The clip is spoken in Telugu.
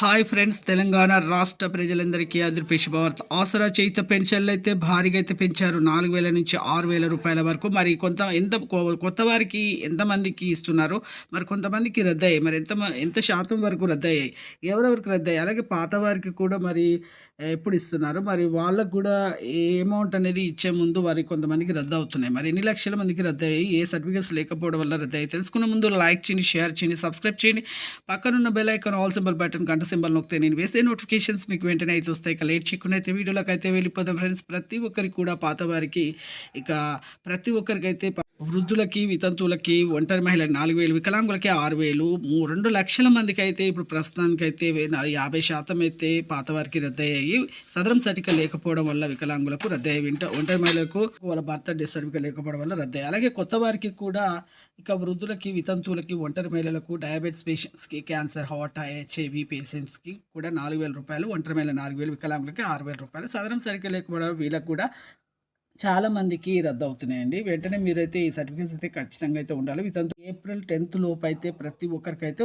హాయ్ ఫ్రెండ్స్ తెలంగాణ రాష్ట్ర ప్రజలందరికీ అదృపి శుభవార్త. ఆసరా చేయిత పెన్షన్లు అయితే భారీగా అయితే పెంచారు. నాలుగు వేల నుంచి ఆరు వేల రూపాయల వరకు. మరి కొంత ఎంత కొ- కొత్త వారికి ఎంతమందికి ఇస్తున్నారు? మరి కొంతమందికి రద్దయ్యాయి. మరి ఎంత ఎంత శాతం వరకు రద్దయ్యాయి? ఎవరెవరికి రద్దయ్యాయి? అలాగే పాత వారికి కూడా మరి ఎప్పుడు ఇస్తున్నారు? మరి వాళ్ళకు కూడా ఏ అమౌంట్ అనేది ఇచ్చే ముందు వారి కొంతమందికి రద్దు అవుతున్నాయి మరి ఎన్ని లక్షల మందికి రద్దయ్యాయి? ఏ సర్టిఫికేట్స్ లేకపోవడం వల్ల రద్దయ్యాయి? తెలుసుకున్న ముందు లైక్ చేయండి షేర్ చేయండి సబ్స్క్రైబ్ చేయండి. పక్కనున్న bell icon all symbol button గంట సింబల్ నొక్కితే నేను వేసే నోటిఫికేషన్స్ మీకు వెంటనే అయితే వస్తాయి. ఇక లేట్ చేయకుండా అయితే వీడియోలోకి అయితే వెళ్ళిపోదాం ఫ్రెండ్స్. ప్రతి ఒక్కరికి కూడా పాత వారికి ఇక ప్రతి ఒక్కరికైతే వృద్ధులకి వితంతువులకి ఒంటరి మహిళకి నాలుగు వేలు వికలాంగులకి ఆరు వేలు మూ- రెండు లక్షల మందికి అయితే ఇప్పుడు ప్రస్తుతానికి అయితే వే- యాభై శాతం అయితే పాత వారికి రద్దయ్యాయి. సదరం సర్టిఫికేట్ లేకపోవడం వల్ల వికలాంగులకు రద్దయ్యాయి వింట ఒంటరి మహిళలకు వాళ్ళ భర్త డెత్ సర్టిఫికేట్ లేకపోవడం వల్ల రద్దయ్యాయి. అలాగే కొత్త వారికి కూడా ఇక వృద్ధులకి వితంతువులకి ఒంటరి మహిళలకు డయాబెటీస్ పేషెంట్స్కి క్యాన్సర్ హార్ట్ హెచ్ఐవి పేషెంట్స్కి కూడా నాలుగు వేల రూపాయలు ఒంటరి మహిళ నాలుగు వేలు వికలాంగులకి ఆరు వేల రూపాయలు. సదరం సర్టిఫికేట్ లేకపోవడం వీళ్ళకి కూడా చాలా మందికి రద్దు అవుతున్నాయండి వెంటనే మీరైతే ఈ సర్టిఫికేట్స్ అయితే ఖచ్చితంగా అయితే ఉండాలి. వితంతు ఏప్రిల్ టెన్త్ లోపు అయితే ప్రతి ఒక్కరికైతే